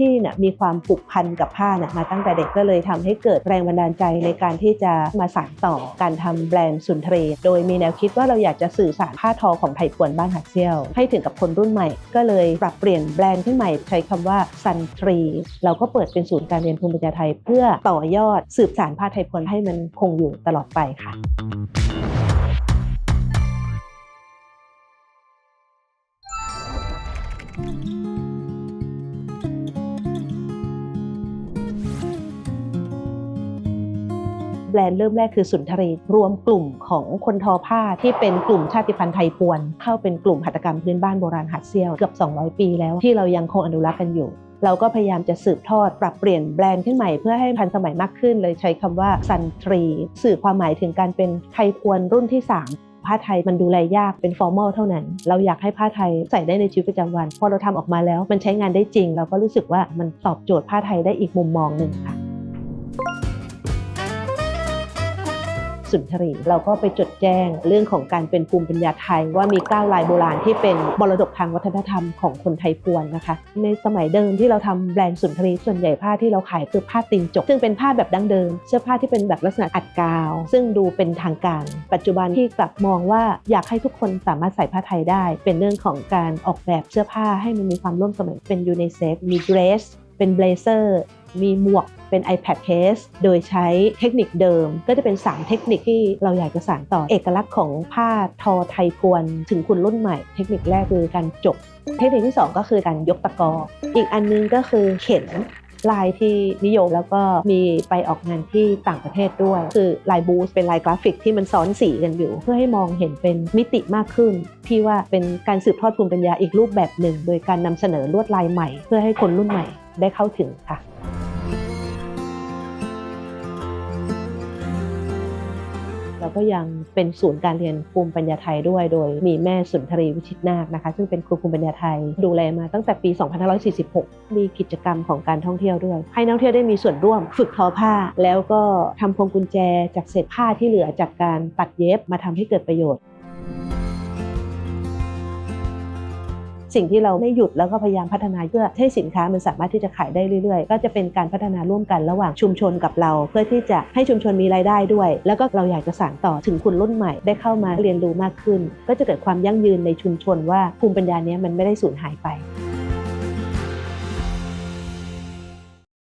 พี่เนี่ยมีความผูกพันกับผ้าเนี่ยมาตั้งแต่เด็กก็เลยทำให้เกิดแรงบันดาลใจในการที่จะมาสานต่อการทำแบรนด์สุนทรีโดยมีแนวคิดว่าเราอยากจะสื่อสารผ้าทอของไทยพวนบ้านหัดเซี่ยว ให้ถึงกับคนรุ่นใหม่ ก็เลยปรับเปลี่ยนแบรนด์ขึ้นใหม่ใช้คำว่าซันทรีเราก็เปิดเป็นศูนย์การเรียนภูมิปัญญาไทย เพื่อต่อยอดสืบสานผ้าไทยพวนให้มันคงอยู่ตลอดไปค่ะ แบรนด์เริ่มแรกคือสุนทรีรวมกลุ่มของคนทอผ้าที่เป็นกลุ่มชาติพันธุ์ไทยพวน เข้าเป็นกลุ่มหัตถกรรมพื้นบ้านโบราณหัดเซี่ยวเกือบ 200 ปีแล้วที่เรายังคงอนุรักษ์กันอยู่เราก็พยายามจะสืบทอดปรับเปลี่ยนแบรนด์ขึ้นใหม่เพื่อให้ทันสมัยมากขึ้น เลยใช้คำว่าซันทรี สื่อความหมายถึงการเป็นไทยพวนรุ่นที่ 3 ผ้าไทยมันดูแลยากเป็นฟอร์มอลเท่านั้น เราอยากให้ผ้าไทยใส่ได้ในชีวิตประจำวัน พอเราทำออกมาแล้วมันใช้งานได้จริง เราก็รู้สึกว่ามันตอบโจทย์ผ้าไทยได้อีกมุมมองหนึ่งค่ะ สุนทรีเราก็ไปจดแจ้งเรื่องของการเป็นภูมิปัญญาไทย ว่ามี9ลายโบราณที่เป็นมรดกทางวัฒนธรรมของคนไทยพวนนะคะ ในสมัยเดิมที่เราทำแบรนด์สุนทรีส่วนใหญ่ผ้าที่เราขายคือผ้าตีนจก ซึ่งเป็นผ้าแบบดั้งเดิม เสื้อผ้าที่เป็นแบบลักษณะอัดกาว ซึ่งดูเป็นทางการ ปัจจุบันที่กลับมองว่าอยากให้ทุกคนสามารถใส่ผ้าไทยได้ เป็นเรื่องของการออกแบบเสื้อผ้าให้มันมีความร่วมสมัยเป็นยูนิเซ็กมีเดรสเป็นเบลเซอร์มีหมวก เป็น iPad case โดยใช้เทคนิคเดิม ก็จะเป็น 3 เทคนิคที่เราอยากจะสานต่อเอกลักษณ์ของผ้าทอไทยพวน ถึงคุณรุ่นใหม่ เทคนิคแรกคือการจบ เทคนิคที่ 2 ก็คือการยกตะกอ อีกอันนึงก็คือเข็นลายที่นิยมแล้วก็มีไปออกงานที่ต่างประเทศด้วย คือลายบูสเป็นลายกราฟิกที่มันซ้อนสีกันอยู่ เพื่อให้มองเห็นเป็นมิติมากขึ้น พี่ว่าเป็นการสืบทอดภูมิปัญญาอีกรูปแบบหนึ่ง โดยการนำเสนอลวดลายใหม่ เพื่อให้คนรุ่นใหม่ได้เข้าถึงค่ะ เราก็ยังเป็นศูนย์การเรียนภูมิปัญญาไทยด้วย โดยมีแม่สุนทรีวิชิตนาคนะคะ ซึ่งเป็นครูภูมิปัญญาไทย ดูแลมาตั้งแต่ปี 2546 มีกิจกรรมของการท่องเที่ยวด้วย ให้นักท่องเที่ยวได้มีส่วนร่วมฝึกทอผ้า แล้วก็ทำพวงกุญแจจากเศษผ้าที่เหลือจากการตัดเย็บมาทำให้เกิดประโยชน์ สิ่งที่เราไม่หยุดแล้วก็พยายามพัฒนาเพื่อให้สินค้ามันสามารถที่จะขายได้เรื่อยๆ ก็จะเป็นการพัฒนาร่วมกันระหว่างชุมชนกับเรา เพื่อที่จะให้ชุมชนมีรายได้ด้วย แล้วก็เราอยากจะสานต่อถึงคนรุ่นใหม่ได้เข้ามาเรียนรู้มากขึ้น ก็จะเกิดความยั่งยืนในชุมชนว่าภูมิปัญญาเนี้ยมันไม่ได้สูญหายไป